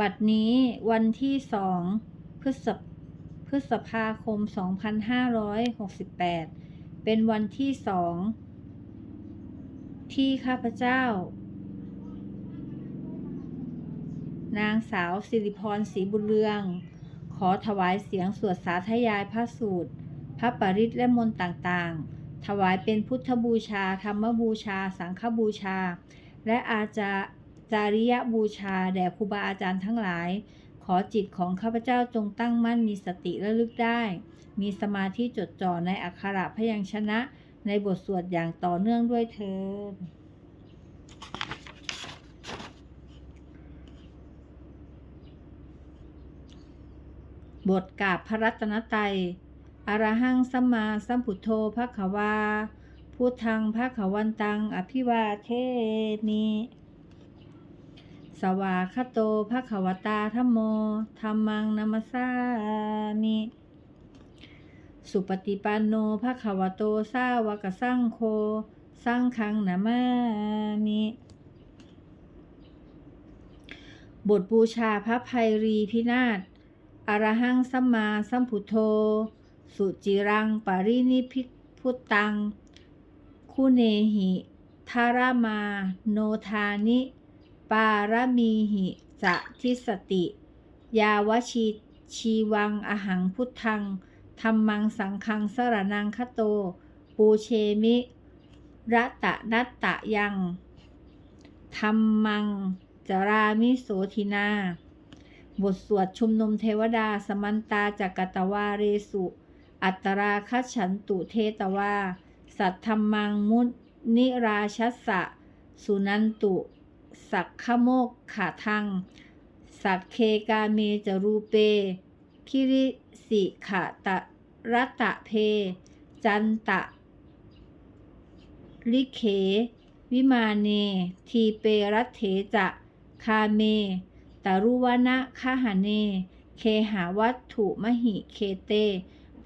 บัดนี้วันที่สองพฤษพฤษภาคม 2568 เป็นวันที่สองที่ข้าพเจ้า นางสาวสิริพรศรีบุญเรือง ขอถวายเสียงสวดสาธยายพระสูตร พระปริตและมนต์ต่างๆ ถวายเป็นพุทธบูชา ธรรมบูชา สังฆบูชา และอาจา จาริยบูชาแด่ครูบาอาจารย์ทั้งหลาย ขอจิตของข้าพเจ้าจงตั้งมั่นมีสติระลึกได้ มีสมาธิจดจ่อในอักขระพยัญชนะ ในบทสวดอย่างต่อเนื่องด้วยเถิดบทกาบพระรัตนตรัยอรหังสัมมาสัมพุทโธภะคะวาพุทธังภะคะวันตัง อภิวาเทมิ สวาคโตภะควตาธัมโมธัมมังนัมสสามิสุปฏิปันโนภะควโตสาวกสังโฆสังฆังนามามิบทบูชาพระภัยรีพินาศอรหังสัมมาสัมพุทโธ สุจิรังปรินิพพิพุตตัง คุเนหิทารามา โนทานิ ปารมีหิจะทิสติ ยาวชีชีวังอหังพุทธังธรรมังสังฆังสรนังคโต ปูเชมิระตะนัตตะยังธรรมังจรามิโสทินา บทสวดชุมนุมเทวดาสมันตาจักกตวาเรสุ อัตตราคัฉันตุเทตวา สัทธรรมังมุนิราชัสสะ สุนันตุ สักขโมกขาทัง สักเคกาเมจรูเปคิริสิขะตะรัตะเพ จันตะ ลิเข วิมาเน ทีเปรัตเถจะคาเมตารุวนะคหเน เคหาวัตถุมหิเคเต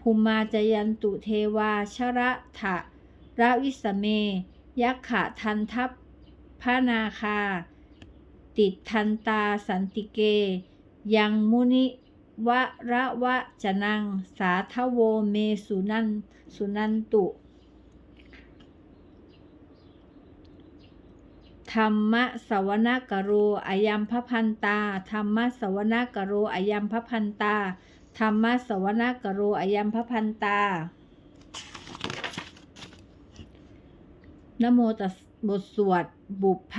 ภูมาจยันตุเทวาชระถะระวิสเม ยักขะทันทัพ ระนาคา ติดทันตาสันติเก ยังมุนิวะระวะจนัง สาทโวเมสุนันสุนันตุธรรมะสวนกโรอายัมพพันตาธรรมะสวนกโรอายัมพพันตาธรรมะสวนกโรอายัมพพันตานะโมตัส บทสวด บุพพ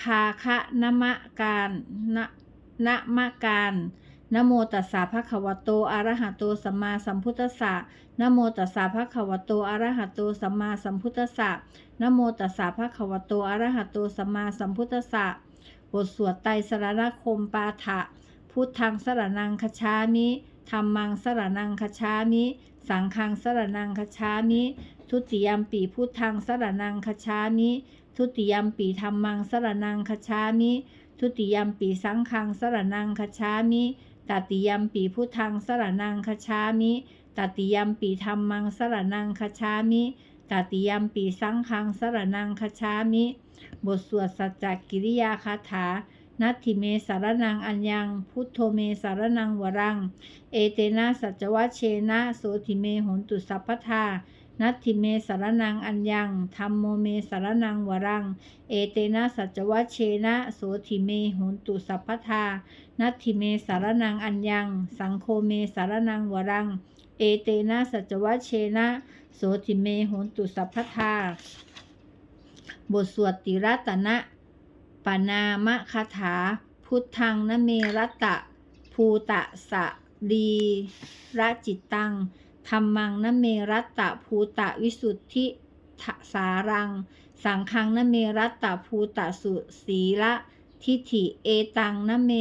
ภาคะนมะการนะนมะการนโมตัสสะภะคะวะโตอะระหะโตสัมมาสัมพุทธัสสะนโมตัสสะภะคะวะโตอะระหะโตสัมมาสัมพุทธัสสะนโมตัสสะภะคะวะโตอะระหะโตสัมมาสัมพุทธัสสะบทสวดไตรสรณคมปาฐะพุทธังสรนังคชามิธรรมังสรนังคชามิ สังฆังสรนังคชามิ ทุติยมปีพุทธังสรนังคชามิทุติยมปีธรรมังสรนังคชามิทุติยมปีสังฆังสรนังคชามิตติยมปีพุทธังสรนังคชามิตติยมปีธรรมังสรนังคชามิตติยมปีสังฆังสรนังคชามิ บทสวดสัจจกิริยาคาถานัตถิเมสารนังอัญญัง พุทโธเมสารนังวรัง เอเตนะสัจวัชเชนะ โสธิเมโหนตุสัพพทา นัตถิเมสารนังอัญญังธรรมโมเมสารนังวรัง เอเตนะสัจวัชเชนะ โสธิเมโหนตุสัพพทา นัตถิเมสารนังอัญญัง สังโฆเมสารนังวรัง เอเตนะสัจวัชเชนะ โสธิเมโหนตุสัพพทา บทสวดติรัตนะปนามะคาถา พุทธังนเมรตะ ภูตะสะดีระจิตตัง ธรรมังนเมรัตตะภูตะวิสุทธิสารัง สังฆังนเมรัตตะภูตะสุสีละทิฏฐิเอตังนเม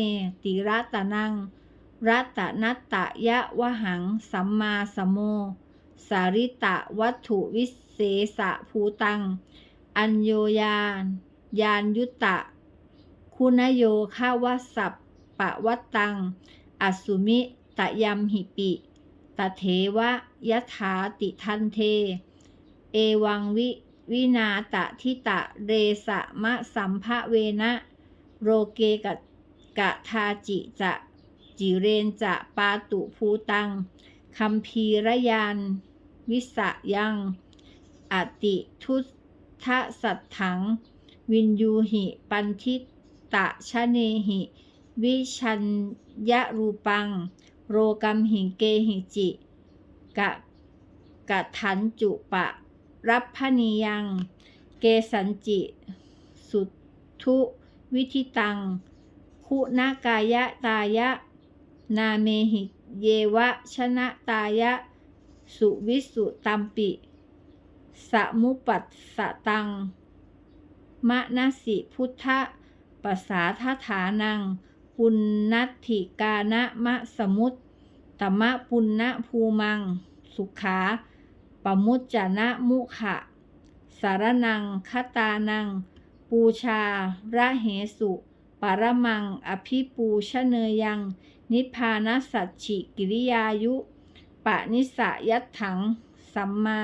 ติรัตนัง รัตนัตตะยะวหัง สัมมาสมโม สาริตะวัตถุวิเศษะภูตัง อัญโยยานยานยุตตะ คุณโยฆาวสัพปะวัตตัง อสุมิตะยมหิปิ ตเถวะยะถาติทันเท เอวังวิวินาตะทิตะเรสะมะสัมภะเวนะ โรเกกะกะทาจิจะจิเรนจะปาตุภูตังคัมภีรยานวิสะยังอติทุทะสัตถัง วินยูหิ ปันทิตะชะเนหิ วิชัญยรูปัง โรกัมหิเกหิจิ กะกะทันจุปะ รับพนิยัง เกสันจิ สุทุวิธิตัง คุณากายะตายะ นาเมหิเยวะชนะตายะ สุวิสุตัมปิ สมุปัสสตังมะนสิพุทธ ปสาทฐานัง ปุณนัตถิกานะมะสมุตตมะปุณณภูมัง สุขาปมุจจนะมุขะ สารนังคตานัง ปูชาระเหสุ ปรมัง อภิปูชเนยัง นิพานสัจฉิกิริยายุ ปะนิสยัตถัง สัมมา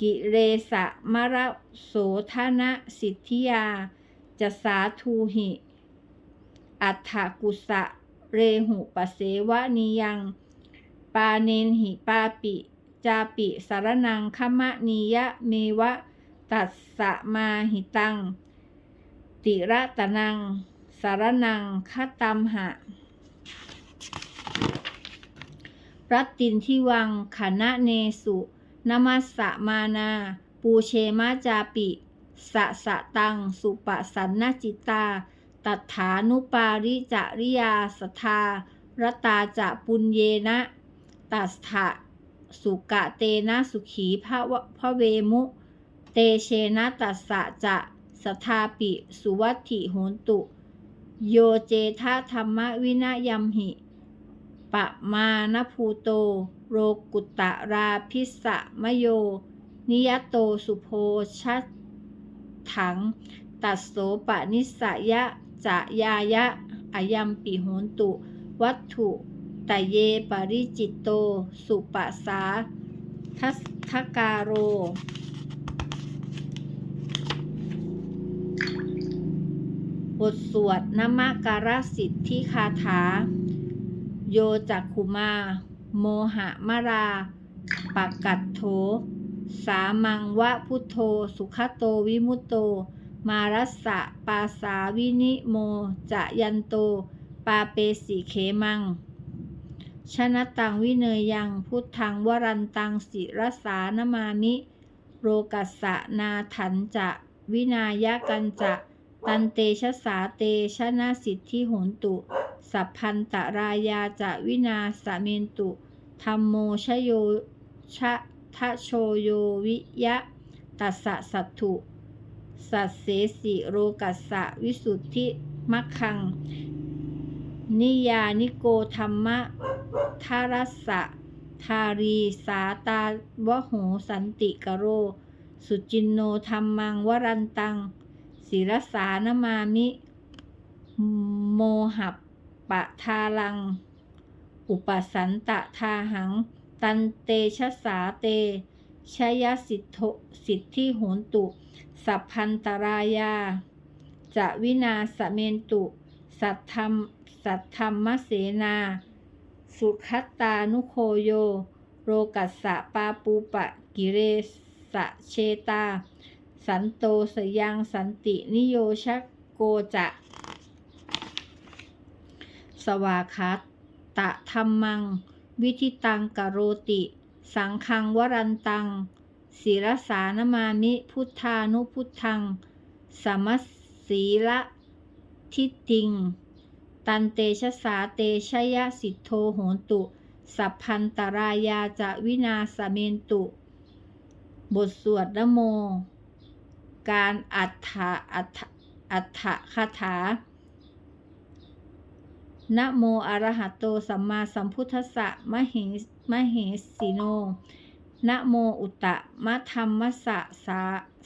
กิเรสะมะระโสธนะสิทธิยา จะสาทูหิ อัฏฐกุสะเรหุปเสวะนิยัง ปาเนนหิปาปิ จาปิสารนังขมะนียะเมวะ ตัสสะมาหิตัง ติระตะนัง สารนังคตัมหะ รัตตินทิวังขณะเนสุนมัสสะมานา ปูเชมาจาปิ สะสะตัง สุปสันนจิตา ตัฏฐานุปาริจาริยาสทารตาจะปุญเยนะ ตัสถะสุกะเตนะสุขีพระพระเวมุ เตเชนะตัสสะจะสทาปิสุวัติโหนตุ โยเจทะธรรมวินยัมหิปะมานภูโต โรกุตตะราพิสะมโย นิยโตสุโพชัตถัง ตัสโสปนิสยะ จะยายะอายัมปิโหนตุ วัตถุตเยปริจิตโต สุปะสาทัสทกาโร บทสวดนมการสิทธิคาถา โยจักขุมา โมหะมราปกกัตโถ สามังวะพุทโธ สุขโตวิมุตโต มารัสสะปาสาวินิโม จะยันโต ปาเปสิเขมัง ชนะตังวิเนยยัง พุทธังวรันตังสิรสานมามิ โรกัสสะนาถันจะ วินายกันจะ ตันเตชะสาเตชนาสิทธิโหนตุ สัพพันตรายาจะวินาสเมนตุธรรมโมชโยชะทะโชโยวิยะ ตัสสะสัตถุ สัสเสสิโรกัสสะวิสุทธิมัคคัง นิยานิโกธรรมะทารัสสะทารีสาตาวโหสันติกโร สุจินโนธรรมังวรันตังศิรสานมามิ โมหับปะทาลัง อุปสันตะทาหัง ตันเตชะสาเตชยสิทโธสิทธิโหนตุ สัพพันตรายา จะวินาสเมนตุ สัทธรรมสัทธรรมเสนา สุขัตตานุโคโย โรกัสสะปาปูปะกิเรสะเชตา สันโตสยังสันตินิโยชโกจะ สวาคัตตะธรรมัง วิธิตังกโรติ สังคังวรันตัง ศิรสานมามิพุทธานุพุทธัง สมัสสีละทิติง ตันเตชะสาเตชะยะสิทโธโหนตุ สัพพันตรายาจะวินาสเมนตุ บทสวดนะโม การอัฏฐะอัฏฐะอัฏฐคาถานะโมอระหะโตสัมมาสัมพุทธัสสะมะเหมะเหสีโน นะโมอุตตะมะธรรมสะสา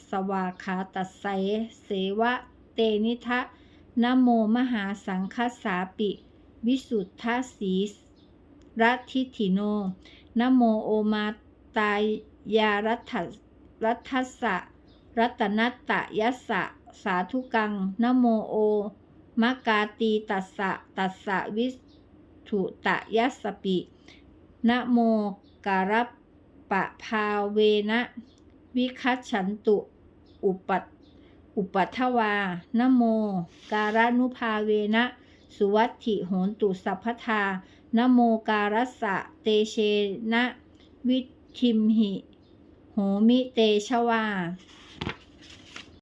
สวาขาตัสไสเสวะเตนิทะนะโมมหาสังคัสสาปิ วิสุทธาสีรัทิถิโนนะโมโอมาตายารัตรัตสะรัตนัตตยัสสะสาธุกังนะโมโอมะกาตีตัสสะตัสสะวิถุตะยัสสปินะโมการัป ปะพาเวนะวิคัตฉันตุ อุปัตอุปัทวานโม การนุภาเวนะ สุวัตถิโหนตุสัพพทานโมการัสสะเตเชนะ วิทิมหิ โหมิเตชวา